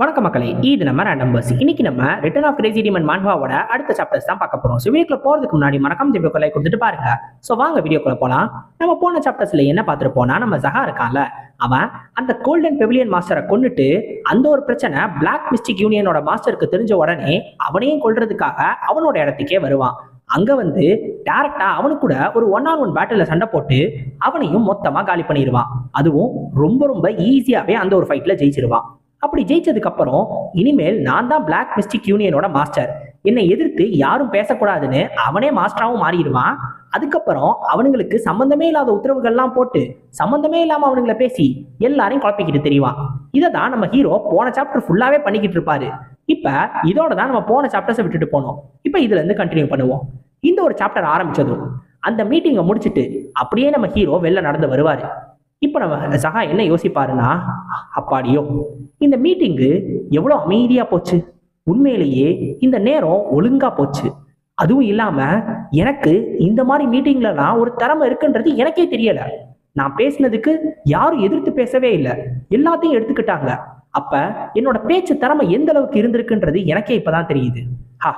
வணக்க மக்களே இது நம்ம ரேண்டம் பர்ஸ் இன்னைக்கு நம்ம ரிட்டர்ன் ஆஃப் கிரேசி டிமன் மான்வாவோட அடுத்த சாப்டர்ஸ் தான் பார்க்க போறோம். ஸோ வீடியோக்குள்ள போறதுக்கு முன்னாடி மறக்காம வீடியோ லைக் கொடுத்துட்டு பாருங்க. ஸோ வாங்க வீடியோக்குள்ள போலாம். நம்ம போன சாப்டர்ஸ்ல என்ன பார்த்துருப்போம்னா நம்ம ஜஹா இருக்கான்ல அவன் அந்த கோல்டன் பெவிலியன் மாஸ்டரை கொண்டுட்டு அந்த ஒரு பிரச்சனை பிளாக் மிஸ்டிக் யூனியனோட மாஸ்டருக்கு தெரிஞ்ச உடனே அவனையும் கொல்றதுக்காக அவனோட இடத்துக்கே வருவான். அங்க வந்து டேரக்டா அவனுக்கு கூட ஒரு ஒன் ஆன் ஒன் பேட்டில் சண்டை போட்டு அவனையும் மொத்தமா காலி பண்ணிடுவான் அதுவும் ரொம்ப ரொம்ப ஈஸியாவே அந்த ஒரு ஃபைட்ல ஜெயிச்சிருவான். அப்படி ஜெயிச்சதுக்கு அப்புறம் இனிமேல் நான் தான் பிளாக் மிஸ்டிக் யூனியனோட மாஸ்டர் என்னை எதிர்த்து யாரும் பேசக்கூடாதுன்னு அவனே மாஸ்டராகவும் மாறிடுவான். அதுக்கப்புறம் அவனுங்களுக்கு சம்பந்தமே இல்லாத உத்தரவுகள்லாம் போட்டு சம்பந்தமே இல்லாம அவனுங்கள பேசி எல்லாரையும் குழப்பிக்கிட்டு தெரியவான் இதை தான் நம்ம ஹீரோ போன சாப்டர் ஃபுல்லாவே பண்ணிக்கிட்டு இருப்பாரு. இப்ப இதோட தான் நம்ம போன சாப்டர்ஸை விட்டுட்டு போனோம். இப்ப இதுல இருந்து கண்டினியூ பண்ணுவோம். இந்த ஒரு சாப்டர் ஆரம்பிச்சதும் அந்த மீட்டிங்கை முடிச்சிட்டு அப்படியே நம்ம ஹீரோ வெளில நடந்து வருவாரு. இப்போ நம்ம சகா என்ன யோசிப்பாருன்னா அப்பாடியோ இந்த மீட்டிங்கு எவ்வளோ அமைதியா போச்சு? உண்மையிலேயே இந்த நேரம் ஒழுங்கா போச்சு. அதுவும் இல்லாம எனக்கு இந்த மாதிரி மீட்டிங்லலாம் ஒரு திறமை இருக்குன்றது எனக்கே தெரியல. நான் பேசினதுக்கு யாரும் எதிர்த்து பேசவே இல்லை. எல்லாத்தையும் எடுத்துக்கிட்டாங்க. அப்ப என்னோட பேச்சு திறமை எந்த அளவுக்கு இருந்திருக்குன்றது எனக்கே இப்பதான் தெரியுது. ஹா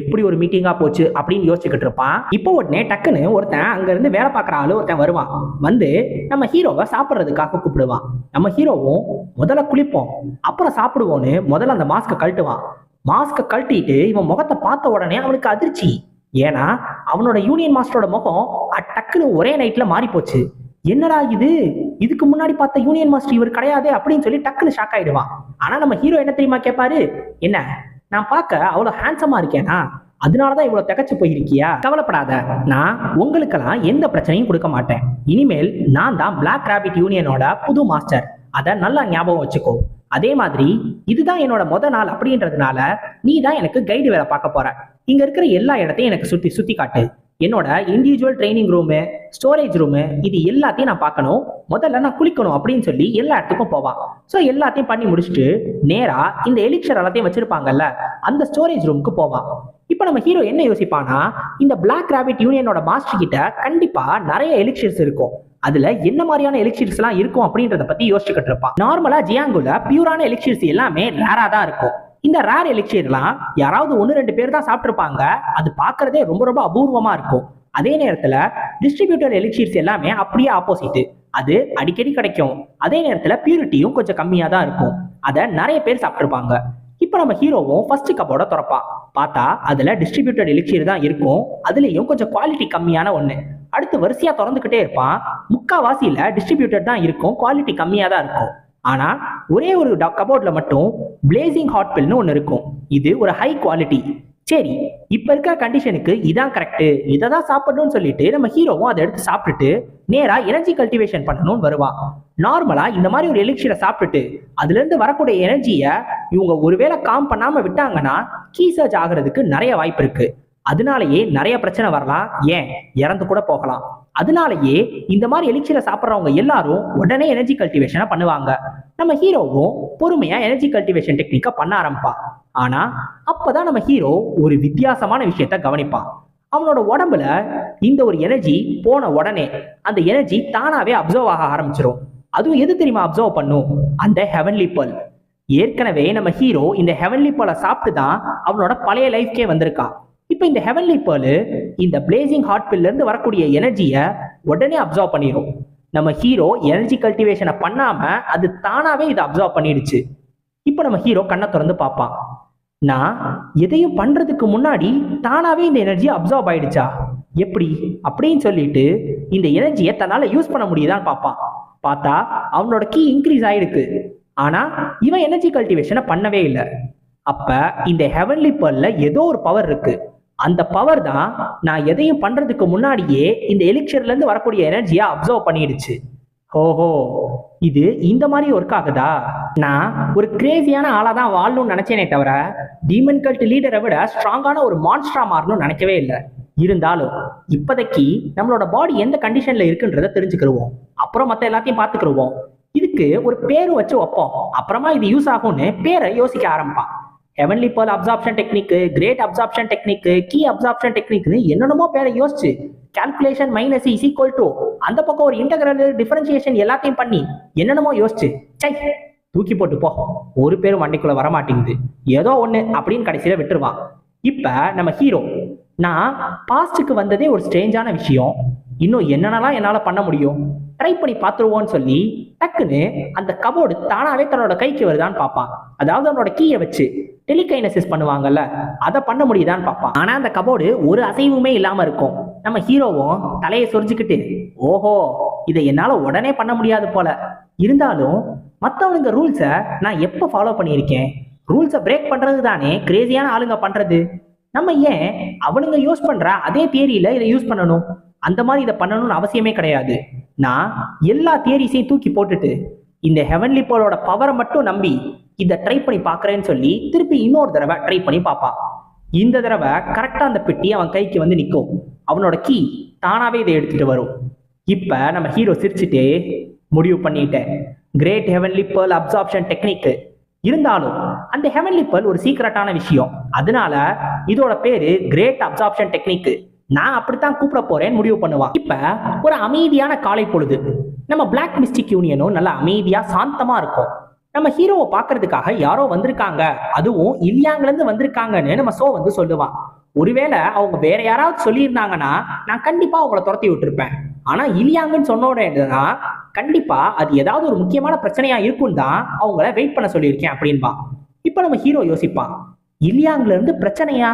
எப்படி ஒரு மீட்டிங்கா போச்சு அப்படின்னு யோசிச்சுக்கிட்டு இருப்பான். இப்போ உடனே டக்குன்னு ஒருத்தன் அங்க இருந்து வேலை பார்க்குற ஆளு ஒருத்தன் வருவான். வந்து நம்ம ஹீரோவை சாப்பிட்றதுக்காக கூப்பிடுவான். நம்ம ஹீரோவும் முதல்ல குளிப்போம் அப்புறம் சாப்பிடுவோன்னு முதல்ல அந்த மாஸ்கை கழட்டுவான். மாஸ்கை கழட்டிட்டு இவன் முகத்தை பார்த்த உடனே அவனுக்கு அதிர்ச்சி. ஏன்னா அவனோட யூனியன் மாஸ்டரோட முகம் டக்குன்னு ஒரே நைட்ல மாறி போச்சு. என்னடா இது? இதுக்கு முன்னாடி பார்த்த யூனியன் மாஸ்டர் இவர் கிடையாது அப்படின்னு சொல்லி டக்குன்னு ஷாக் ஆயிடுவான். ஆனா நம்ம ஹீரோ என்ன தெரியுமா கேட்பாரு என்ன? நான் பார்க்க அவ்வளோ ஹேண்ட்ஸமா இருக்கேனா? அதனாலதான் இவ்வளவு திகச்சு போயிருக்கியா? கவலைப்படாத. நான் உங்களுக்கெல்லாம் எந்த பிரச்சனையும் கொடுக்க மாட்டேன். இனிமேல் நான் தான் பிளாக் ராபிட் யூனியனோட புது மாஸ்டர் அதை நல்லா ஞாபகம் வச்சுக்கோ. அதே மாதிரி இதுதான் என்னோட முத நாள் அப்படின்றதுனால நீ தான் எனக்கு கைடு வேலை பார்க்க போற. இங்க இருக்கிற எல்லா இடத்தையும் எனக்கு சுத்தி சுத்தி காட்டு. என்னோட individual training room storage room இது எல்லாத்தையும் நான் பார்க்கணும். முதல்ல நான் குளிக்கணும் அப்படின்னு சொல்லி எல்லா இடத்துக்கும் போவான். ஸோ எல்லாத்தையும் பண்ணி முடிச்சுட்டு நேராக இந்த எலிக்ஷர் எல்லாத்தையும் வச்சிருப்பாங்கல்ல அந்த ஸ்டோரேஜ் ரூமுக்கு போவான். இப்போ நம்ம ஹீரோ என்ன யோசிப்பானா இந்த பிளாக் ராபிட் யூனியனோட மாஸ்டர் கிட்ட கண்டிப்பாக நிறைய எலிக்ஷர்ஸ் இருக்கும். அதுல என்ன மாதிரியான எலிக்ஷர்ஸ் எல்லாம் இருக்கும் அப்படின்றத பத்தி யோசிச்சுக்கிட்டு இருப்பான். நார்மலா ஜியாங்குல பியூரான எலிக்ஷர்ஸ் எல்லாமே ரேரா தான் இருக்கும். இந்த ரேர் எலிக்ஷர்லாம் யாராவது ஒன்று ரெண்டு பேர் தான் சாப்பிட்ருப்பாங்க அது பார்க்கறதே ரொம்ப ரொம்ப அபூர்வமாக இருக்கும். அதே நேரத்தில் டிஸ்ட்ரிபியூட்டர் எலிக்ஷர்ஸ் எல்லாமே அப்படியே ஆப்போசிட் அது அடிக்கடி கிடைக்கும். அதே நேரத்தில் பியூரிட்டியும் கொஞ்சம் கம்மியாக தான் இருக்கும். அதை நிறைய பேர் சாப்பிட்ருப்பாங்க இப்போ நம்ம ஹீரோவும் ஃபர்ஸ்ட் கப்போட திறப்பான். பார்த்தா அதில் டிஸ்ட்ரிபியூட்டட் எலிக்ஷர் தான் இருக்கும். அதுலேயும் கொஞ்சம் குவாலிட்டி கம்மியான ஒன்று அடுத்து வரிசையாக திறந்துக்கிட்டே இருப்பான். முக்கால்வாசியில் டிஸ்ட்ரிபியூட்டட் தான் இருக்கும். குவாலிட்டி கம்மியாக தான் இருக்கும். ஆனால் ஒரே ஒரு கபோர்டில் மட்டும் பிளேசிங் ஹாட் பில்னு ஒன்று இருக்கும். இது ஒரு ஹை குவாலிட்டி சரி இப்ப இருக்கிற கண்டிஷனுக்கு இதான் கரெக்டு இதை தான் சாப்பிடணும்னு சொல்லிட்டு நம்ம ஹீரோவும் அதை எடுத்து சாப்பிட்டுட்டு நேரா எனர்ஜி கல்டிவேஷன் பண்ணணும்னு வருவான் நார்மலா இந்த மாதிரி ஒரு எலிக்ஷரை சாப்பிட்டுட்டு அதுல இருந்து வரக்கூடிய எனர்ஜியை இவங்க ஒருவேளை காம் பண்ணாம விட்டாங்கன்னா கீசர்ஜ் ஆகிறதுக்கு நிறைய வாய்ப்பு இருக்கு. அதனாலயே நிறைய பிரச்சனை வரலாம். ஏன்? இறந்து கூட போகலாம். அதனாலயே இந்த மாதிரி எலிக்ஷரை சாப்பிட்றவங்க எல்லாரும் உடனே எனர்ஜி கல்டிவேஷனை பண்ணுவாங்க. நம்ம ஹீரோவும் பொறுமையா எனர்ஜி கல்டிவேஷன் டெக்னிக்கை பண்ண ஆரம்பிப்பான் ஆனா அப்பதான் நம்ம ஹீரோ ஒரு வித்தியாசமான விஷயத்த கவனிப்பான் அவனோட உடம்புல இந்த ஒரு எனர்ஜி போன உடனே அந்த எனர்ஜி தானாவே அப்சர்வ் ஆக ஆரம்பிச்சிடும் அதுவும் எது தெரியுமா அப்சர்வ் பண்ணும்? அந்த ஹெவன்லி பல் ஏற்கனவே நம்ம ஹீரோ இந்த ஹெவன்லி பலை சாப்பிட்டு தான் அவனோட பழைய லைஃப்கே வந்திருக்கான் இப்போ இந்த ஹெவன்லி பேர்லு இந்த பிளேசிங் ஹாட் பில்ல இருந்து வரக்கூடிய எனர்ஜியை உடனே அப்சர்வ் பண்ணிடும் நம்ம ஹீரோ எனர்ஜி கல்டிவேஷனை பண்ணாம அது தானாவே இதை அப்சர்வ் பண்ணிடுச்சு. இப்போ நம்ம ஹீரோ கண்ணை திறந்து பார்ப்பான். நான் எதையும் பண்றதுக்கு முன்னாடி தானாவே இந்த எனர்ஜி அப்சர்வ் ஆயிடுச்சா? எப்படி? அப்படின்னு சொல்லிட்டு இந்த எனர்ஜியை தன்னால யூஸ் பண்ண முடியுதான்னு பார்ப்பான். பார்த்தா அவனோட கீ இன்க்ரீஸ் ஆயிடுக்கு. ஆனா இவன் எனர்ஜி கல்டிவேஷனை பண்ணவே இல்லை. அப்ப இந்த ஹெவன்லி பர்ல ஏதோ ஒரு பவர் இருக்கு. அந்த பவர் தான் நான் எதையும் பண்றதுக்கு முன்னாடியே இந்த எலிக்ஷர்ல இருந்து வரக்கூடிய எனர்ஜியை அப்சர்வ் பண்ணிடுச்சு. ஓஹோ இது இந்த மாதிரி ஒர்க் ஆகுதா? நான் ஒரு கிரேசியான ஆளா தான் வாழணும்னு நினைச்சேனே தவிர டீமன் கல்ட் லீடரை விட ஸ்ட்ராங்கான ஒரு மான்ஸ்ட்ரா மாறணும்னு நினைக்கவே இல்லை. இருந்தாலும் இப்போதைக்கு நம்மளோட பாடி எந்த கண்டிஷன்ல இருக்குன்றத தெரிஞ்சுக்கிருவோம் அப்புறம் மற்ற எல்லாத்தையும் பார்த்துக்கிருவோம் இதுக்கு ஒரு பேரு வச்சு வைப்போம். அப்புறமா இது யூஸ் ஆகும்னு பேரை யோசிக்க ஆரம்பிப்பான். Heavenly pearl absorption technique great absorption technique key absorption டெக்னிக்னு என்னென்னமோ பேரை யோசிச்சு calculation minus is equal to அந்த பக்கம் ஒரு இன்டகிரல் டிஃபரன்சியேஷன் எல்லாத்தையும் பண்ணி என்னென்னமோ யோசிச்சு சை தூக்கி போட்டு போ. ஒரு பேரும் மண்டைக்குள்ள வர மாட்டேங்குது ஏதோ ஒண்ணு அப்படின்னு கடைசியில விட்டுருவான் இப்ப நம்ம ஹீரோ நான் பாஸ்டுக்கு வந்ததே ஒரு ஸ்ட்ரேஞ்சான விஷயம். இன்னும் என்னென்னலாம் என்னால பண்ண முடியும்? ட்ரை பண்ணி பார்த்துருவோன்னு சொல்லி டக்குன்னு அந்த கபோர்டு தானாவே தன்னோட கைக்கு வருதான்னு பார்ப்பான் அதாவது அவனோட கீயை வச்சு டெலிகைனசிஸ் பண்ணுவாங்கல்ல அதை பண்ண முடியுதான்னு பார்ப்பான். ஆனா அந்த கபோர்டு ஒரு அசைவுமே இல்லாம இருக்கும். நம்ம ஹீரோவும் தலையை சொரிஞ்சுக்கிட்டு ஓஹோ இதை என்னால உடனே பண்ண முடியாது போல. இருந்தாலும் மற்றவனுங்க ரூல்ஸை நான் எப்போ ஃபாலோ பண்ணியிருக்கேன்? ரூல்ஸை பிரேக் பண்றது தானே கிரேசியான ஆளுங்க பண்றது. நம்ம ஏன் அவனுங்க யூஸ் பண்ற அதே தியரியில இதை யூஸ் பண்ணணும்? அந்த மாதிரி இதை பண்ணணும்னு அவசியமே கிடையாது. நான் எல்லா தியரிஸையும் தூக்கி போட்டுட்டு இந்த ஹெவன்லி போலோட பவரை மட்டும் நம்பி இதை ட்ரை பண்ணி பார்க்குறேன்னு சொல்லி திருப்பி இன்னொரு தடவை ட்ரை பண்ணி பார்ப்பான் இந்த தடவை கரெக்டாக அந்த பெட்டி அவன் கைக்கு வந்து நிற்கும். அவனோட கீ தானாகவே இதை எடுத்துகிட்டு வரும். இப்போ நம்ம ஹீரோ சிரிச்சுட்டே முடிவு பண்ணிட்டேன். கிரேட் ஹெவன்லி பேர்ல் அப்சார்ப்ஷன் டெக்னிக்கு இருந்தாலும் அந்த ஹெவன்லி பேர்ல் ஒரு சீக்ரெட்டான விஷயம். அதனால இதோட பேரு கிரேட் அப்சார்ப்ஷன் டெக்னிக்கு நான் அப்படித்தான் கூப்பிட போறேன்னு முடிவு பண்ணுவான். இப்ப ஒரு அமைதியான காலை பொழுது. நம்ம பிளாக் மிஸ்டிக் யூனியனும் நல்லா அமைதியா சாந்தமா இருக்கும். நம்ம ஹீரோவை பார்க்கறதுக்காக யாரோ வந்திருக்காங்க. அதுவும் இலியாங்ல இருந்து வந்திருக்காங்கன்னு நம்ம சோ வந்து சொல்லுவான் ஒருவேளை அவங்க வேற யாராவது சொல்லியிருந்தாங்கன்னா நான் கண்டிப்பா அவங்கள துரத்தி விட்டுருப்பேன். ஆனா இலியாங்கன்னு சொன்ன உடனே கண்டிப்பா அது ஏதாவது ஒரு முக்கியமான பிரச்சனையா இருக்கும் தான் அவங்கள வெயிட் பண்ண சொல்லியிருக்கேன் அப்படின்பா. இப்ப நம்ம ஹீரோ யோசிப்பான் இலியாங்ல இருந்து பிரச்சனையா?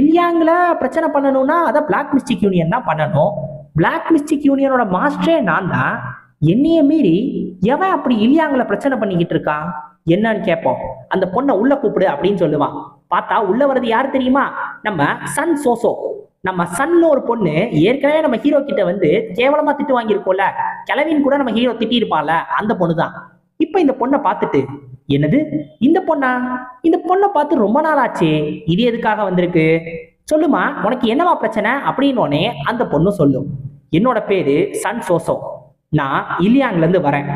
இலியாங்ல பிரச்சனை பண்ணணும்னா அதை பிளாக் மிஸ்டிக் யூனியன் தான் பண்ணணும். பிளாக் மிஸ்டிக் யூனியனோட மாஸ்டரே நான் தான் என்னைய மீறி எவன் அப்படி இல்லையாங்களை பிரச்சனை பண்ணிக்கிட்டு இருக்கான்? என்னன்னு கேட்போம். அந்த பொண்ணை உள்ள கூப்பிடு அப்படின்னு சொல்லுவான். பார்த்தா உள்ள வர்றது யாரு தெரியுமா? நம்ம சன் சோசோ. நம்ம சன்னு ஒரு பொண்ணு ஏற்கனவே நம்ம ஹீரோ கிட்ட வந்து கேவலமா திட்டு வாங்கியிருக்கோம்ல. கிளவின் கூட நம்ம ஹீரோ திட்டியிருப்பான்ல. அந்த பொண்ணு தான் இப்ப இந்த பொண்ணை பார்த்துட்டு என்னது? இந்த பொண்ணா? இந்த பொண்ணை பார்த்து ரொம்ப நாள் ஆச்சு இது எதுக்காக வந்திருக்கு? சொல்லுமா உனக்கு என்னவா பிரச்சனை? அப்படின்னோடனே அந்த பொண்ணு சொல்லும். என்னோட பேரு சன் சோசோ. நான் இலியாங்ல இருந்து வரேன்.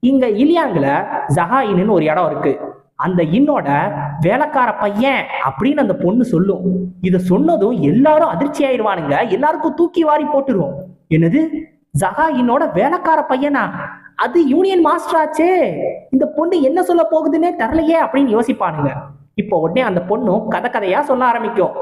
இங்க இலியாங்ல ஜஹாயின்னு ஒரு இடம் இருக்கு. அந்த இன்னோட வேலைக்கார பையன் அப்படின்னு அந்த பொண்ணு சொல்லும். இதை சொன்னதும் எல்லாரும் அதிர்ச்சி ஆயிடுவானுங்க. எல்லாருக்கும் தூக்கி வாரி போட்டுருவோம். என்னது? ஜஹாயினோட வேலைக்கார பையனா? அது யூனியன் மாஸ்டர் ஆச்சே. இந்த பொண்ணு என்ன சொல்ல போகுதுன்னே தெரியலையே அப்படின்னு யோசிப்பானுங்க. இப்போ உடனே அந்த பொண்ணும் கதை கதையா சொல்ல ஆரம்பிக்கும்.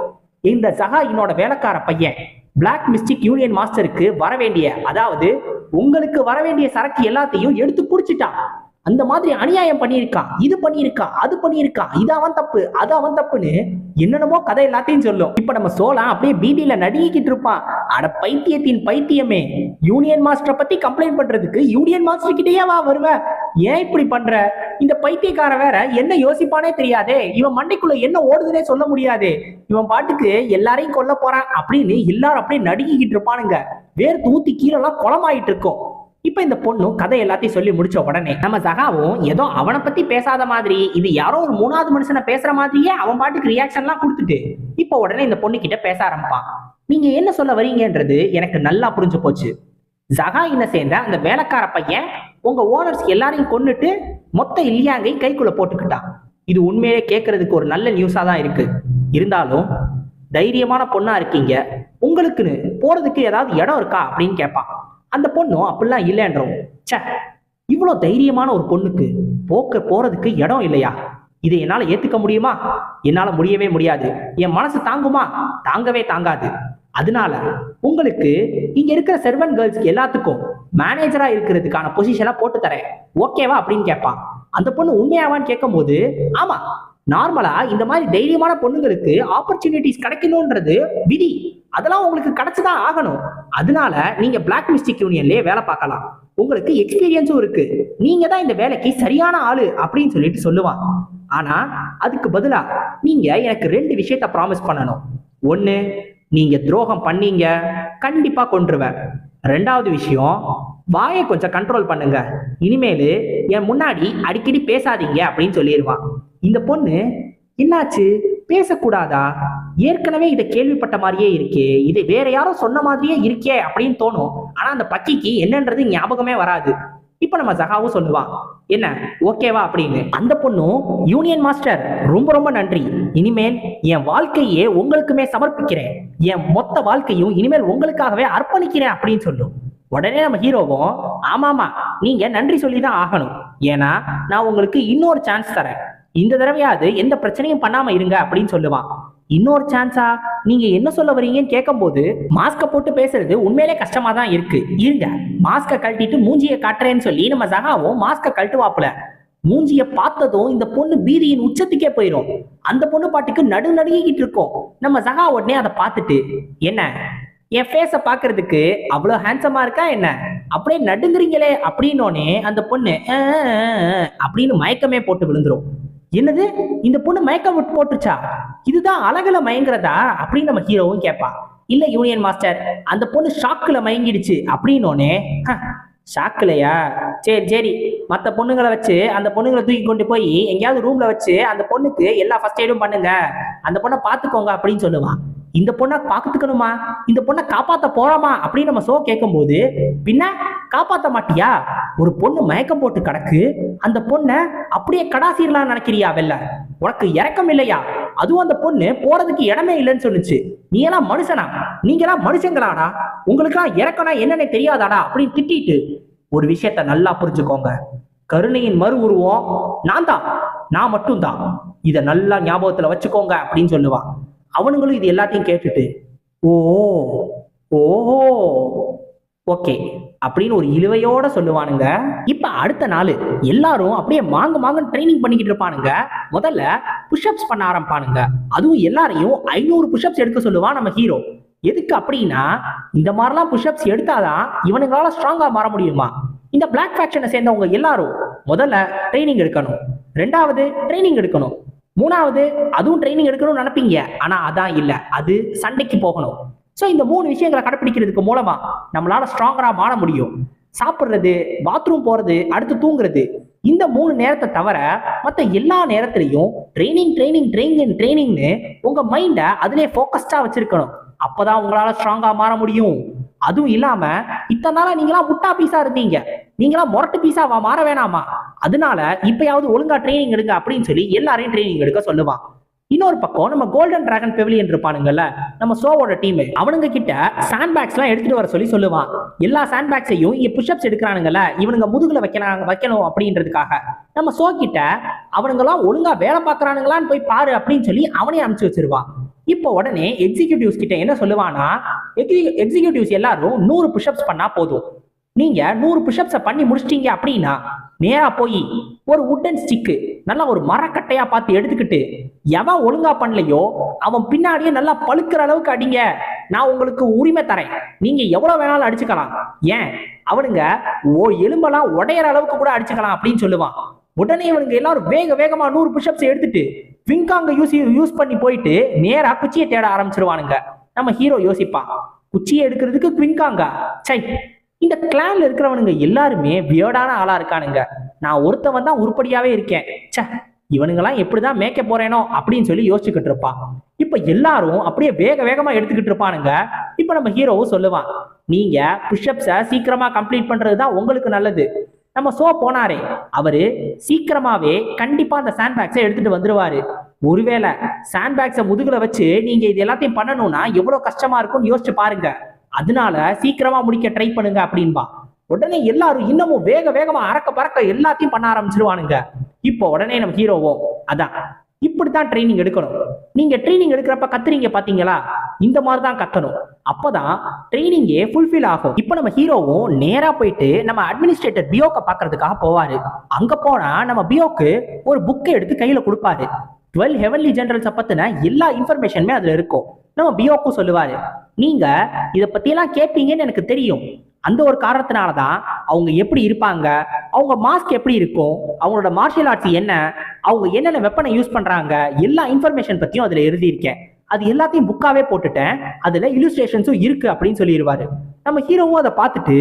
இந்த ஜஹாயினோட வேலைக்கார பையன் பிளாக் மிஸ்டிக் யூனியன் மாஸ்டருக்கு வர வேண்டிய அதாவது உங்களுக்கு வர வேண்டிய சரக்கு எல்லாத்தையும் எடுத்து குடிச்சிட்டான் அந்த மாதிரி அநியாயம் பண்ணியிருக்கான் இது பண்ணியிருக்கான் அது பண்ணியிருக்கான் இது அவன் தப்பு அது அவன் தப்புன்னு என்னென்னமோ கதை எல்லாத்தையும் சொல்லும். இப்ப நம்ம சோழன் அப்படியே பீதியில நடிகிட்டு இருப்பான். அட பைத்தியத்தின் பைத்தியமே. யூனியன் மாஸ்டரை பத்தி கம்ப்ளைண்ட் பண்றதுக்கு யூனியன் மாஸ்டர் கிட்டேயே வா வருவ. ஏன் இப்படி பண்ற? இந்த பைத்தியக்கார வேற என்ன யோசிப்பானே தெரியாதே. இவன் மண்டைக்குள்ள என்ன ஓடுதுன்னே சொல்ல முடியாது. இவன் பாட்டுக்கு எல்லாரையும் கொல்ல போறான் அப்படின்னு எல்லாரும் அப்படியே நடுங்கிக்கிட்டு இருப்பானுங்க. வேர் தூத்தி கீழெல்லாம் குளமாயிட்டு இருக்கும். இப்ப இந்த பொண்ணும் கதை எல்லாத்தையும் சொல்லி முடிச்ச உடனே நம்ம சகாவும் ஏதோ அவனை பத்தி பேசாத மாதிரி இது யாரோ ஒரு மூணாவது மனுஷனை பேசுற மாதிரியே அவன் பாட்டுக்கு ரியாக்ஷன்லாம் கொடுத்துட்டு இப்போ உடனே இந்த பொண்ணு கிட்ட பேச ஆரம்பிப்பான். நீங்க என்ன சொல்ல வரீங்கன்றது எனக்கு நல்லா புரிஞ்சு போச்சு. ஜகா இன்ன சேர்ந்த அந்த வேலைக்கார பையன் உங்க ஓனர்ஸ் எல்லாரையும் கொன்னுட்டு மொத்த இல்லியாங்கை கைக்குள்ள போட்டுக்கிட்டான். இது உண்மையிலே கேட்கறதுக்கு ஒரு நல்ல நியூஸா தான் இருக்கு. இருந்தாலும் தைரியமான பொண்ணா இருக்கீங்க. உங்களுக்குன்னு போறதுக்கு ஏதாவது இடம் இருக்கா அப்படின்னு கேட்பான். அந்த பொண்ணும் அப்படிலாம் இல்லைன்றவும் ச்சே இவ்வளோ தைரியமான ஒரு பொண்ணுக்கு போக்க போறதுக்கு இடம் இல்லையா? இதை என்னால ஏத்துக்க முடியுமா? என்னால முடியவே முடியாது. என் மனசு தாங்குமா? தாங்கவே தாங்காது. அதனால உங்களுக்கு இங்க இருக்கிற செர்வன் கேர்ள்ஸ்க்கு எல்லாத்துக்கும் மேனேஜரா இருக்கிறதுக்கான பொசிஷனை போட்டு தரேன். ஓகேவா அப்படின்னு கேட்பான். அந்த பொண்ணு உண்மையாவான்னு கேட்கும்போது ஆமா நார்மலா இந்த மாதிரி தைரியமான பொண்ணுங்களுக்கு ஆப்பர்ச்சுனிட்டிஸ் கிடைக்கணும்ன்றது விதி. அதெல்லாம் உங்களுக்கு கிடைச்சுதான் ஆகணும். அதனால நீங்க பிளாக் மிஸ்டிக் யூனியன்லயே வேலை பார்க்கலாம். உங்களுக்கு எக்ஸ்பீரியன்ஸும் இருக்கு. நீங்க தான் இந்த வேலைக்கு சரியான ஆளு அப்படின்னு சொல்லிட்டு சொல்லுவான். ஆனா அதுக்கு பதிலா நீங்க எனக்கு ரெண்டு விஷயத்த ப்ராமிஸ் பண்ணணும். ஒண்ணு நீங்க துரோகம் பண்ணீங்க கண்டிப்பா கொன்றுவேன். ரெண்டாவது விஷயம் வாயை கொஞ்சம் கண்ட்ரோல் பண்ணுங்க. இனிமேலு என் முன்னாடி அடிக்கடி பேசாதீங்க அப்படின்னு சொல்லிடுவான் இந்த பொண்ணு என்னாச்சு? பேசக்கூடாதா? ஏற்கனவே இதை கேள்விப்பட்ட மாதிரியே இருக்கே. இது வேற யாரோ சொன்ன மாதிரியே இருக்கே அப்படின்னு தோணும். ஆனா அந்த பக்கிக்கு என்னன்றது ஞாபகமே வராது. இப்ப நம்ம ஜகாவும் சொல்லுவான் என்ன ஓகேவா? அப்படின்னு. அந்த பொண்ணும் யூனியன் மாஸ்டர் ரொம்ப ரொம்ப நன்றி. இனிமேல் என் வாழ்க்கையே உங்களுக்குமே சமர்ப்பிக்கிறேன். என் மொத்த வாழ்க்கையும் இனிமேல் உங்களுக்காகவே அர்ப்பணிக்கிறேன் அப்படின்னு சொல்லும். உடனே நம்ம ஹீரோவும் ஆமாமா நீங்க நன்றி சொல்லி தான் ஆகணும். ஏன்னா நான் உங்களுக்கு இன்னொரு சான்ஸ் தரேன். இந்த தடவையாவது எந்த பிரச்சனையும் பண்ணாம இருங்க அப்படின்னு சொல்லுவான். இன்னொரு சான்ஸா நீங்க என்ன சொல்ல வரீங்கன்னு கேட்கும்போது மாஸ்க போட்டு பேசுறது உண்மையிலே கஷ்டமா தான் இருக்கு. இருங்க மாஸ்க கழட்டிட்டு மூஞ்சியை காட்டுறேன்னு சொல்லி நம்ம சகாவும் மாஸ்க கழட்டுவாப்புல. மூஞ்சிய பார்த்ததும் இந்த பொண்ணு பீதியின் உச்சத்துக்கே போயிடும் அந்த பொண்ணு பாட்டுக்கு நடு நடுங்கிட்டு இருக்கும். நம்ம சகா உடனே அதை பார்த்துட்டு என்ன? என் ஃபேஸை பாக்குறதுக்கு அவ்வளோ ஹேண்ட்ஸமா இருக்கா என்ன? அப்படியே நடுங்குறீங்களே? அப்படின்னோடனே அந்த பொண்ணு அப்படின்னு மயக்கமே போட்டு விழுந்துரும். என்னது? இந்த பொண்ணு மயக்கம் விட்டு போட்டுச்சா இதுதான் அழகுல மயங்குறதா? அப்படின்னு நம்ம ஹீரோவும் கேட்பான் இல்ல யூனியன் மாஸ்டர் அந்த பொண்ணு ஷாக்குல மயங்கிடுச்சு அப்படின்னோடனே ஷாக்குலையா சரி சரி. மற்ற பொண்ணுங்களை வச்சு அந்த பொண்ணுங்களை தூக்கி கொண்டு போய் எங்கேயாவது ரூம்ல வச்சு அந்த பொண்ணுக்கு எல்லா ஃபர்ஸ்ட் எய்டும் பண்ணுங்க. அந்த பொண்ணை பார்த்துக்கோங்க அப்படின்னு சொல்லுவான் இந்த பொண்ணை பாக்குத்துக்கணுமா இந்த பொண்ணை காப்பாத்த போறோமா? அப்படின்னு நம்ம சோ கேட்கும்போது பின்ன காப்பாத்த மாட்டியா? ஒரு பொண்ணு மயக்கம் போட்டு கிடக்கு அந்த பொண்ணை அப்படியே கடாசிரலாம் நினைக்கிறியா வெல்ல உனக்கு இறக்கம் இல்லையா? அதுவும் அந்த பொண்ணு போறதுக்கு இடமே இல்லைன்னு சொல்லுச்சு நீ எல்லாம் மனுஷனா? நீங்க எல்லாம் மனுஷங்களாடா? உங்களுக்கெல்லாம் இறக்கம்னா என்னன்னு தெரியாதாடா? அப்படின்னு திட்டிட்டு ஒரு விஷயத்த நல்லா புரிஞ்சுக்கோங்க. கருணையின் மறு உருவம் நான் தான். நான் மட்டும்தான். இதை நல்லா ஞாபகத்துல வச்சுக்கோங்க அப்படின்னு சொல்லுவான். அவனுங்களும் இது எல்லாத்தையும் கேட்டுட்டு ஓ ஓஹோ ஓகே அப்படின்னு ஒரு இழுவையோட சொல்லுவானுங்க. இப்ப அடுத்த நாள் எல்லாரும் அப்படியே மாங்க மாங்கன்னு ட்ரைனிங் பண்ணிக்கிட்டு இருப்பானுங்க. முதல்ல புஷ்அப்ஸ் பண்ண ஆரம்பிப்பானுங்க. அதுவும் எல்லாரையும் ஐநூறு புஷ்அப்ஸ் எடுக்க சொல்லுவான் நம்ம ஹீரோ எதுக்கு அப்படின்னா இந்த மாதிரிலாம் புஷ்அப்ஸ் எடுத்தாதான் இவனுங்களால ஸ்ட்ராங்கா மாற முடியுமா? இந்த பிளாக் ஃபேக்ஷனை சேர்ந்தவங்க எல்லாரும் முதல்ல ட்ரைனிங் எடுக்கணும். ரெண்டாவது ட்ரைனிங் எடுக்கணும். மூணாவது அதுவும் ட்ரைனிங் எடுக்கணும்னு நினைப்பீங்க. ஆனா அதான் இல்ல. அது சண்டைக்கு போகணும். ஸோ இந்த மூணு விஷயங்களை கடைப்பிடிக்கிறதுக்கு மூலமா நம்மளால ஸ்ட்ராங்கரா மாற முடியும். சாப்பிட்றது பாத்ரூம் போறது அடுத்து தூங்குறது. இந்த மூணு நேரத்தை தவிர மற்ற எல்லா நேரத்திலையும் ட்ரைனிங் ட்ரைனிங் ட்ரைனிங் ட்ரைனிங்னு உங்க மைண்டை அதிலே ஃபோக்கஸ்டா வச்சிருக்கணும். அப்பதான் உங்களால ஸ்ட்ராங்கா மாற முடியும். அதுவும் இல்லாம இத்தனை நாளா நீங்களா முட்டா பீஸா இருந்தீங்க. நீங்களாம் முரட்டு பீஸாவா மாற வேணாமா? அதனால இப்பயாவது ஒழுங்கா ட்ரைனிங் எடுங்க அப்படின்னு சொல்லி எல்லாரையும் ட்ரைனிங் எடுக்க சொல்லுவான். இன்னொரு பக்கம் நம்ம கோல்டன் டிராகன் பெவிலியன் இருப்பானுங்கல்ல நம்ம சோவோட டீம் அவனுங்க கிட்ட சாண்ட் பேக்ஸ் எல்லாம் எடுத்துட்டு வர சொல்லி சொல்லுவான். எல்லா சாண்ட் பேக்ஸையும் இங்க புஷ்அப்ஸ் எடுக்கிறானுங்கல்ல இவனுங்க முதுகுல வைக்கிறாங்க வைக்கணும் அப்படின்றதுக்காக. நம்ம சோ கிட்ட அவனுங்களாம் ஒழுங்கா வேலை பார்க்கறானுங்களான்னு போய் பாரு அப்படின்னு சொல்லி அவனே அனுப்பிச்சு வச்சிருவான். இப்போ உடனே எக்ஸிகியூட்டிவ்ஸ் கிட்ட என்ன சொல்லுவானா எக்ஸிகியூட்டிவ்ஸ் எல்லாரும் நூறு புஷ்அப்ஸ் பண்ணா போதும். நீங்க நூறு புஷப்ஸை பண்ணி முடிச்சிட்டீங்க அப்படின்னா நேரா போய் ஒரு உட்டன் ஸ்டிக்கு நல்லா ஒரு மரக்கட்டையா பார்த்து எடுத்துக்கிட்டு எவன் ஒழுங்கா பண்ணலையோ அவன் பின்னாடியே நல்லா பழுக்கிற அளவுக்கு அடிங்க. நான் உங்களுக்கு உரிமை தரேன். நீங்க எவ்வளவு வேணாலும் அடிச்சுக்கலாம். ஏன்? அவனுங்க ஓ எலும்பெல்லாம் உடையிற அளவுக்கு கூட அடிச்சுக்கலாம் அப்படின்னு சொல்லுவான். உடனே இவனுங்க எல்லாரும் வேக வேகமா நூறு புஷப்ஸ் எடுத்துட்டு விங்காங்க யூஸ் யூஸ் பண்ணி போயிட்டு நேரா குச்சியை தேட ஆரம்பிச்சிருவானுங்க. நம்ம ஹீரோ யோசிப்பான். குச்சியை எடுக்கிறதுக்கு குவிங்காங்க சை இந்த கிளான்ல இருக்கிறவனுங்க எல்லாருமே வியர்டான ஆளா இருக்கானுங்க. நான் ஒருத்தவன் தான் உருப்படியாவே இருக்கேன். சே இவனுங்கெல்லாம் எப்படிதான் மேய்க்க போறேனோ அப்படின்னு சொல்லி யோசிச்சுக்கிட்டு இருப்பான். இப்ப எல்லாரும் அப்படியே வேக வேகமா எடுத்துக்கிட்டு இருப்பானுங்க. இப்ப நம்ம ஹீரோவும் சொல்லுவான் நீங்க புஷ்அப்ஸை சீக்கிரமா கம்ப்ளீட் பண்றது தான் உங்களுக்கு நல்லது. நம்ம சோ போனாரே. அவரு சீக்கிரமாவே கண்டிப்பா அந்த சாண்ட் பேக்ஸை எடுத்துட்டு வந்துருவாரு. ஒருவேளை சாண்ட் பேக்ஸை முதுகுல வச்சு நீங்க இது எல்லாத்தையும் பண்ணணும்னா எவ்வளவு கஷ்டமா இருக்கும்னு யோசிச்சு பாருங்க. அதனால சீக்கிரமா முடிக்க ட்ரை பண்ணுங்க அப்படின்பா. உடனே எல்லாரும் இன்னமும் வேக வேகமா அறக்க பறக்க எல்லாத்தையும் பண்ண ஆரம்பிச்சிருவானுங்க. இப்போ உடனே நம்ம ஹீரோவோ அதான். இப்படித்தான் ட்ரைனிங் எடுக்கணும். நீங்க ட்ரைனிங் எடுக்கிறப்ப கத்துறீங்க பாத்தீங்களா? இந்த மாதிரி தான் கத்தணும். அப்பதான் ட்ரைனிங்கே ஃபுல்ஃபில் ஆகும். இப்போ நம்ம ஹீரோவும் நேரா போயிட்டு நம்ம அட்மினிஸ்ட்ரேட்டர் பியோக்க பாக்குறதுக்காக போவாரு. அங்க போனா நம்ம பியோக்கு ஒரு புக்கை எடுத்து கையில கொடுப்பாரு. டுவெல் ஹெவன்லி ஜெனரல்ஸை பத்தின எல்லா இன்ஃபர்மேஷனுமே அதுல இருக்கும். நம்ம பியோக்கும் சொல்லுவாரு. நீங்க இத பத்தியெல்லாம் கேட்பீங்கன்னு எனக்கு தெரியும். அந்த ஒரு காரணத்தினால தான் அவங்க எப்படி இருப்பாங்க அவங்க மாஸ்க் எப்படி இருக்கும் அவங்களோட மார்ஷியல் ஆர்ட்ஸ் என்ன அவங்க என்னென்ன வெப்பனை யூஸ் பண்றாங்க எல்லா இன்ஃபர்மேஷன் பத்தியும் அதுல எழுதியிருக்கேன். அது எல்லாத்தையும் புக்காவே போட்டுட்டேன். அதுல இலுஸ்ட்ரேஷன்ஸும் இருக்கு அப்படின்னு சொல்லிடுவாரு நம்ம ஹீரோவும் அதை பார்த்துட்டு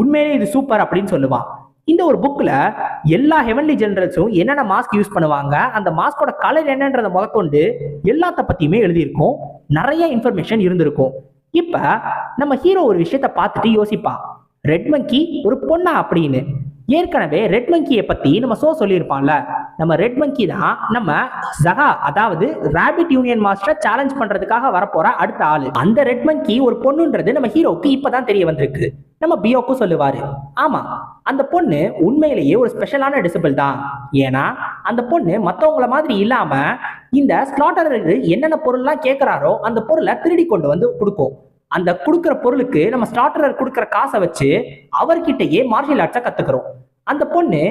உண்மையிலே இது சூப்பர் அப்படின்னு சொல்லுவான். இந்த ஒரு புக்ல எல்லா ஹெவன்லி ஜெனரல்ஸும் என்னென்ன மாஸ்க் யூஸ் பண்ணுவாங்க அந்த மாஸ்கோட கலர் என்னன்றதை முதற்கொண்டு எல்லாத்த பத்தியுமே எழுதியிருக்கும். நிறைய இன்ஃபர்மேஷன் இருந்திருக்கும். இப்ப நம்ம ஹீரோ ஒரு விஷயத்த பார்த்துட்டு யோசிப்பான் ரெட் மங்கி ஒரு பொண்ணா அப்படின்னு. ஏற்கனவே ரெட் மங்கியை பத்தி நம்ம சோ சொல்லியிருப்பான்ல. நம்ம ரெட் மங்கி தான் நம்ம ஜகா அதாவது ராபிட் யூனியன் மாஸ்டர் சேலஞ்ச் பண்றதுக்காக வரப்போற அடுத்த ஆளு. அந்த ரெட் மங்கி ஒரு பொண்ணுன்றது நம்ம ஹீரோவுக்கு இப்பதான் தெரிய வந்திருக்கு. நம்ம பியோக்கும் சொல்லுவாரு. ஆமா அந்த பொண்ணு உண்மையிலேயே ஒரு ஸ்பெஷலான டிசபிள் தான். ஏன்னா அந்த பொண்ணு மற்றவங்கள மாதிரி இல்லாம இந்த ஸ்லாட்டருக்கு என்னென்ன பொருள்லாம் கேட்கிறாரோ அந்த பொருளை திருடி கொண்டு வந்து கொடுக்கும். அந்த கொடுக்குற பொருளுக்கு நம்ம ஸ்லாட்டரர் கொடுக்குற காசை வச்சு அவர்கிட்டயே மார்ஷியல் ஆர்ட்ஸை கத்துக்கிறோம். அந்த பொண்ணு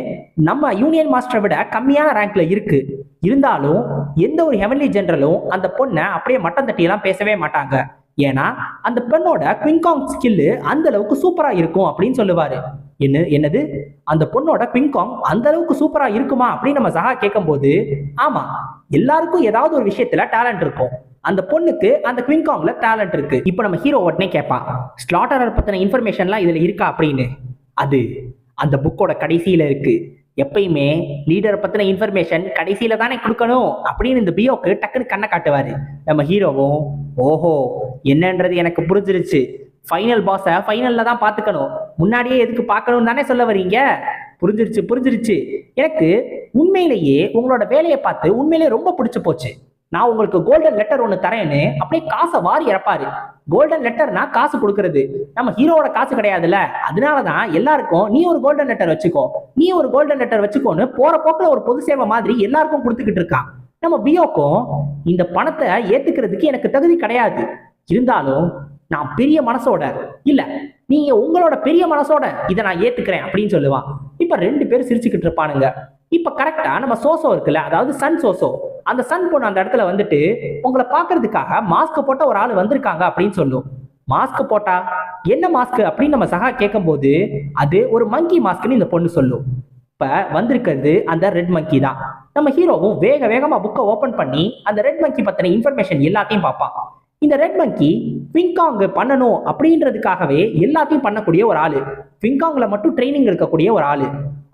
நம்ம யூனியன் மாஸ்டரை விட கம்மியான ரேங்க்ல இருக்கு. இருந்தாலும் எந்த ஒரு ஹெவன்லி ஜெனரலும் அந்த பொண்ணை அப்படியே மட்டம் தட்டியெல்லாம் பேசவே மாட்டாங்க. ஏன்னா அந்த பெண்ணோட குவிங்காங் ஸ்கில்லு அந்த அளவுக்கு சூப்பரா இருக்கும் அப்படின்னு சொல்லுவாரு. என்ன என்னது? அந்த பொண்ணோட குவிங்காங் அந்த அளவுக்கு சூப்பரா இருக்குமா அப்படின்னு நம்ம சகா கேட்கும்போது ஆமா எல்லாருக்கும் ஏதாவது ஒரு விஷயத்துல டேலண்ட் இருக்கும். அந்த பொண்ணுக்கு அந்த குவிங்காங்ல டேலண்ட் இருக்கு. இப்போ நம்ம ஹீரோ உடனே கேட்பான் ஸ்லாட்டரர் பத்தின இன்ஃபர்மேஷன்லாம் இதுல இருக்கா? அப்படின்னு. அது அந்த புக்கோட கடைசியில இருக்கு. எப்பயுமே லீடரை பத்தின இன்ஃபர்மேஷன் கடைசியில தானே கொடுக்கணும் அப்படின்னு இந்த பியோக்கு டக்குன்னு கண்ணை காட்டுவாரு. நம்ம ஹீரோவும் ஓஹோ என்னன்றது எனக்கு புரிஞ்சிருச்சு. ஃபைனல் பாஸை ஃபைனல்ல தான் பார்த்துக்கணும். முன்னாடியே எதுக்கு பார்க்கணும்னு தானே சொல்ல வரீங்க? புரிஞ்சிருச்சு புரிஞ்சிருச்சு. எனக்கு உண்மையிலேயே உங்களோட வேலையை பார்த்து உண்மையிலேயே ரொம்ப பிடிச்சு போச்சு. நான் உங்களுக்கு கோல்டன் லெட்டர் ஒன்று தரேன்னு அப்படியே காசை வாரி இறப்பாரு. கோல்டன் லெட்டர்னா காசு கொடுக்கறது. நம்ம ஹீரோவோட காசு கிடையாதுல்ல. அதனால தான் எல்லாருக்கும் நீ ஒரு கோல்டன் லெட்டர் வச்சுக்கோ. நீ ஒரு கோல்டன் லெட்டர் வச்சுக்கோன்னு போற போக்குல ஒரு பொது சேவை மாதிரி எல்லாருக்கும் கொடுத்துக்கிட்டு இருக்கான். நம்ம பியோக்கும் இந்த பணத்தை ஏத்துக்கிறதுக்கு எனக்கு தகுதி கிடையாது. இருந்தாலும் நான் பெரிய மனசோட இல்ல நீங்க உங்களோட பெரிய மனசோட இதை நான் ஏத்துக்கிறேன் அப்படின்னு சொல்லுவான் இப்ப ரெண்டு பேரும் சிரிச்சுக்கிட்டு இருப்பானுங்க. இப்ப கரெக்டா நம்ம சோசோ இருக்குல்ல அதாவது சன் சோசோ அந்த சன் பொண்ணு அந்த இடத்துல வந்துட்டு உங்களை பாக்குறதுக்காக மாஸ்க் போட்ட ஒரு ஆள் வந்திருக்காங்க அப்படின்னு சொல்லும். மாஸ்க் போட்டா என்ன மாஸ்க் அப்படின்னு நம்ம சகா கேட்கும்போது அது ஒரு மங்கி மாஸ்க்னு இந்த பொண்ணு சொல்லும். இப்ப வந்திருக்கிறது அந்த ரெட் மங்கி தான். நம்ம ஹீரோவும் வேக வேகமா புக்கை ஓபன் பண்ணி அந்த ரெட் மங்கி பத்தின இன்ஃபர்மேஷன் எல்லாத்தையும் பார்ப்பான். இந்த ரெட் மங்கி பிங்காங் பண்ணணும் அப்படின்றதுக்காகவே எல்லாத்தையும் பண்ணக்கூடிய ஒரு ஆளு. பிங்காங்ல மட்டும் ட்ரைனிங் இருக்கக்கூடிய ஒரு ஆளு.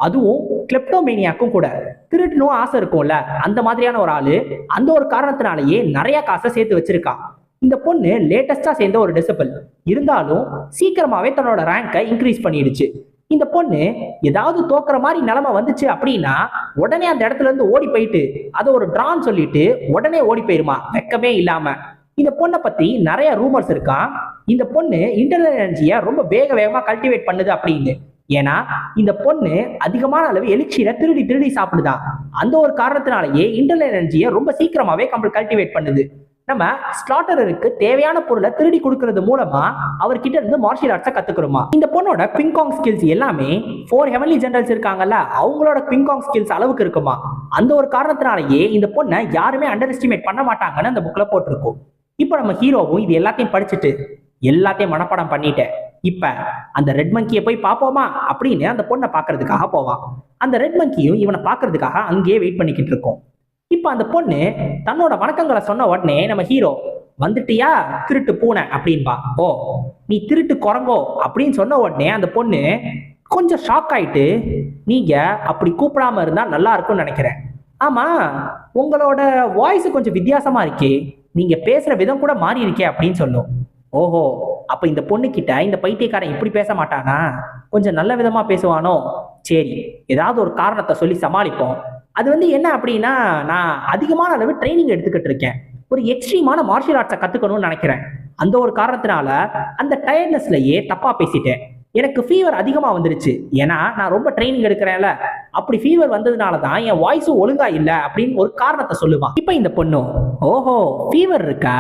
அதுவும் கிளெப்டோமேனியாக்கும் கூட. திருட்டணும் ஆசை இருக்கும்ல அந்த மாதிரியான ஒரு ஆளு. அந்த ஒரு காரணத்தினாலேயே நிறைய காசை சேர்த்து வச்சிருக்கான் இந்த பொண்ணு லேட்டஸ்டா சேர்ந்த ஒரு டிசிபிள் இருந்தாலும் சீக்கிரமாவே தன்னோட ரேங்கை இன்க்ரீஸ் பண்ணிடுச்சு. இந்த பொண்ணு ஏதாவது தோக்குற மாதிரி நிலைமை வந்துச்சு அப்படின்னா உடனே அந்த இடத்துல இருந்து ஓடி போயிட்டு அதை ஒரு ட்ரான்னு சொல்லிட்டு உடனே ஓடி போயிருமா. வெக்கமே இல்லாமல் இந்த பொண்ணை பத்தி நிறைய ரூமர்ஸ் இருக்கான் இந்த பொண்ணு இன்டர்னல் எனர்ஜியை ரொம்ப வேக வேகமா கல்டிவேட் பண்ணுது அப்படின்னு. ஏன்னா இந்த பொண்ணு அதிகமான அளவு எழுச்சியில திருடி திருடி சாப்பிடுதான் அந்த ஒரு காரணத்தினாலேயே இன்டர்னல் எனர்ஜியை ரொம்ப சீக்கிரமாவே கம்பல் கல்டிவேட் பண்ணுது. நம்ம ஸ்லாட்டரருக்கு தேவையான பொருளை திருடி கொடுக்கறது மூலமா அவர்கிட்ட இருந்து மார்ஷியல் ஆர்ட்ஸை கத்துக்கிறோமா. இந்த பொண்ணோட பிங்காங் ஸ்கில்ஸ் எல்லாமே ஃபோர் ஹெவன்லி ஜெனரல்ஸ் இருக்காங்கல்ல அவங்களோட பிங்காங் ஸ்கில்ஸ் அளவுக்கு இருக்குமா. அந்த ஒரு காரணத்தினாலேயே இந்த பொண்ணை யாருமே அண்டர் எஸ்டிமேட் பண்ண மாட்டாங்கன்னு அந்த புக்கில் போட்டிருக்கோம். இப்போ நம்ம ஹீரோவும் இது எல்லாத்தையும் படிச்சுட்டு எல்லாத்தையும் மனப்பாடம் பண்ணிட்டேன் இப்ப அந்த ரெட் மங்கியை போய் பார்ப்போமா? அப்படின்னு அந்த பொண்ணை பார்க்கறதுக்காக போவான். அந்த ரெட் மங்கியும் இவனை பார்க்கறதுக்காக அங்கேயே வெயிட் பண்ணிக்கிட்டு இருக்கோம். இப்ப அந்த பொண்ணு தன்னோட வணக்கங்களை சொன்ன உடனே நம்ம ஹீரோ வந்துட்டியா? திருட்டு பூனை அப்படின்பா. ஓ நீ திருட்டு குரங்கோ? அப்படின்னு சொன்ன உடனே அந்த பொண்ணு கொஞ்சம் ஷாக் ஆயிட்டு நீங்க அப்படி கூப்பிடாம இருந்தா நல்லா இருக்கும்னு நினைக்கிறேன். ஆமா உங்களோட வாய்ஸ் கொஞ்சம் வித்தியாசமா இருக்கே. நீங்க பேசுற விதம் கூட மாறி இருக்கே அப்படின்னு சொல்லும். ஓஹோ அப்ப இந்த பொண்ணு கிட்ட இந்த பைத்தியக்காரன் இப்படி பேச மாட்டானா? கொஞ்சம் நல்ல விதமா பேசுவானோ? சரி ஏதாவது ஒரு காரணத்தை சொல்லி சமாளிப்போம். அது வந்து என்ன அப்படின்னா நான் அதிகமான அளவு ட்ரைனிங் எடுத்துக்கிட்டு இருக்கேன். ஒரு எக்ஸ்ட்ரீமான மார்ஷியல் ஆர்ட்ஸை கத்துக்கணும்னு நினைக்கிறேன். அந்த ஒரு காரணத்தினால அந்த டயர்ட்னஸ்லயே தப்பா பேசிட்டேன். எனக்கு ஃபீவர் அதிகமாக வந்துருச்சு. ஏன்னா நான் ரொம்ப ட்ரைனிங் எடுக்கிறேன்ல. அப்படி ஃபீவர் வந்ததுனால தான் என் வாய்ஸும் ஒழுங்கா இல்லை அப்படின்னு ஒரு காரணத்தை சொல்லுவான் இப்போ இந்த பொண்ணும் ஓஹோ ஃபீவர் இருக்கா?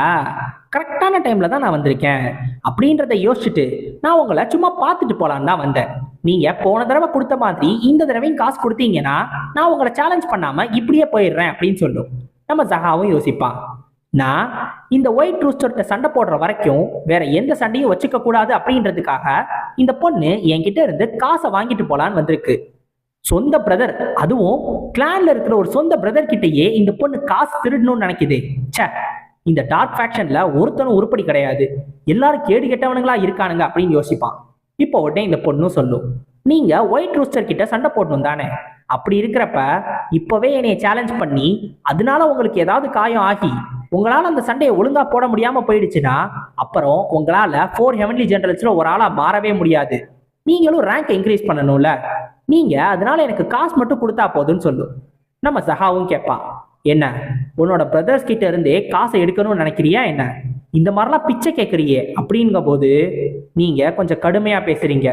கரெக்டான டைம்ல தான் நான் வந்திருக்கேன் அப்படின்றத யோசிச்சுட்டு நான் உங்களை சும்மா பார்த்துட்டு போலான்னு தான் வந்தேன். நீங்க போன தடவை கொடுத்த மாதிரி இந்த தடவையும் காசு கொடுத்தீங்கன்னா நான் உங்களை சேலஞ்ச் பண்ணாம இப்படியே போயிடுறேன் அப்படின்னு சொல்லும் நம்ம ஜஹாவும் யோசிப்பான் நான் இந்த ஒயிட் ரூஸ்டர்கிட்ட சண்டை போடுற வரைக்கும் வேற எந்த சண்டையும் வச்சுக்க கூடாது அப்படின்றதுக்காக இந்த பொண்ணு என்கிட்ட இருந்து காசை வாங்கிட்டு போலான்னு வந்திருக்கு. சொந்த பிரதர் அதுவும் கிளான்ல இருக்கிற ஒரு சொந்த பிரதர் கிட்டயே இந்த பொண்ணு காசு திருடணும்னு நினைக்குது. ச்சே இந்த டார்க் ஃபேக்ஷன்ல ஒருத்தனும் உருப்படி கிடையாது. எல்லாரும் கேடு கெட்டவனுங்களா இருக்கானுங்க அப்படின்னு யோசிப்பான். இப்போ உடனே இந்த பொண்ணும் சொல்லும். நீங்க ஒயிட் ரூஸ்டர் கிட்ட சண்டை போடணும் தானே? அப்படி இருக்கிறப்ப இப்பவே என்னைய சேலஞ்ச் பண்ணி அதனால உங்களுக்கு ஏதாவது காயம் ஆகி உங்களால அந்த சண்டையை ஒழுங்கா போட முடியாம போயிடுச்சுன்னா அப்புறம் உங்களால ஃபோர் ஹெவன்லி ஜெனரல்ஸ்ல ஒரு ஆளா மாறவே முடியாது. நீங்களும் ரேங்க் இன்க்ரீஸ் பண்ணணும்ல. நீங்க அதனால எனக்கு காசு மட்டும் கொடுத்தா போதும்னு சொல்லும் நம்ம சஹாவும் கேட்பா என்ன உன்னோட பிரதர்ஸ் கிட்ட இருந்தே காசை எடுக்கணும்னு நினைக்கிறியா என்ன? இந்த மாதிரிலாம் பிச்சை கேட்குறியே அப்படிங்க போது நீங்க கொஞ்சம் கடுமையா பேசுறீங்க.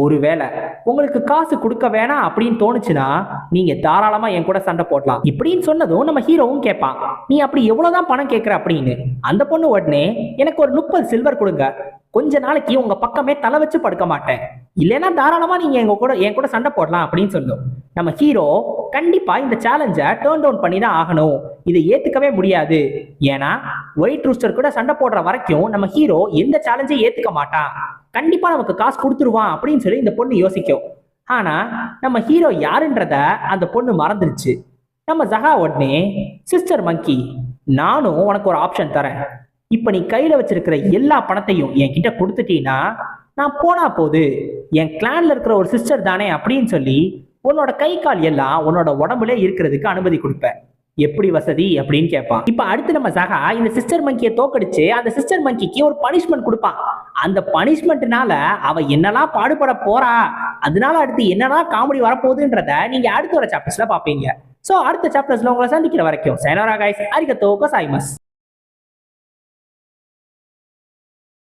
ஒருவேளை உங்களுக்கு காசு கொடுக்க வேணாம் அப்படின்னு தோணுச்சுன்னா நீங்க தாராளமா என் கூட சண்டை போடலாம். இப்படின்னு சொன்னதும் நம்ம ஹீரோவும் கேட்பான் நீ அப்படி எவ்வளவுதான் பணம் கேட்குற? அப்படின்னு. அந்த பொண்ணு உடனே எனக்கு ஒரு முப்பது சில்வர் கொடுங்க. கொஞ்ச நாளைக்கு உங்க பக்கமே தலை வச்சு படுக்க மாட்டேன். இல்லைன்னா தாராளமா நீங்க எங்க கூட என் கூட சண்டை போடலாம். அப்படின்னு சொல்லும் நம்ம ஹீரோ கண்டிப்பா இந்த சேலஞ்சை டேர்ன் டவுன் பண்ணி தான் ஆகணும். இதை ஏத்துக்கவே முடியாது. ஏன்னா ஒயிட் ரூஸ்டர் கூட சண்டை போடுற வரைக்கும் நம்ம ஹீரோ எந்த சேலஞ்சையும் ஏத்துக்க மாட்டான். கண்டிப்பா நமக்கு காசு கொடுத்துருவான் அப்படின்னு சொல்லி இந்த பொண்ணு யோசிக்கும். ஆனா நம்ம ஹீரோ யாருன்றத அந்த பொண்ணு மறந்துருச்சு. நம்ம ஜஹா உடனே சிஸ்டர் மங்கி நானும் உனக்கு ஒரு ஆப்ஷன் தரேன். இப்ப நீ கையில வச்சிருக்கிற எல்லா பணத்தையும் என்கிட்ட கொடுத்துட்டீன்னா நான் போனா போது என் கிளான்ல இருக்கிற ஒரு சிஸ்டர் தானே அப்படின்னு சொல்லி உன்னோட கை கால் எல்லாம் உன்னோட உடம்புல இருக்கிறதுக்கு அனுமதி கொடுப்பேன். எப்படி வசதி அப்படின்னு கேட்பான். இப்ப அடுத்து நம்ம சகா இந்த சிஸ்டர் மங்கியை தோக்கடிச்சு அந்த சிஸ்டர் மங்கிக்கு ஒரு பனிஷ்மெண்ட் கொடுப்பான். அந்த பனிஷ்மெண்ட்னால அவ என்னெல்லாம் பாடுபட போறா அதனால அடுத்து என்னெல்லாம் காமெடி வரப்போகுதுன்றத நீங்க அடுத்த வர சாப்டர்ஸ்ல பாப்பீங்க சோ அடுத்த சாப்டர்ஸ்ல உங்களை சந்திக்கிற வரைக்கும் சைனோரா கைஸ் அரிகத்தோ கோசாய்மஸ்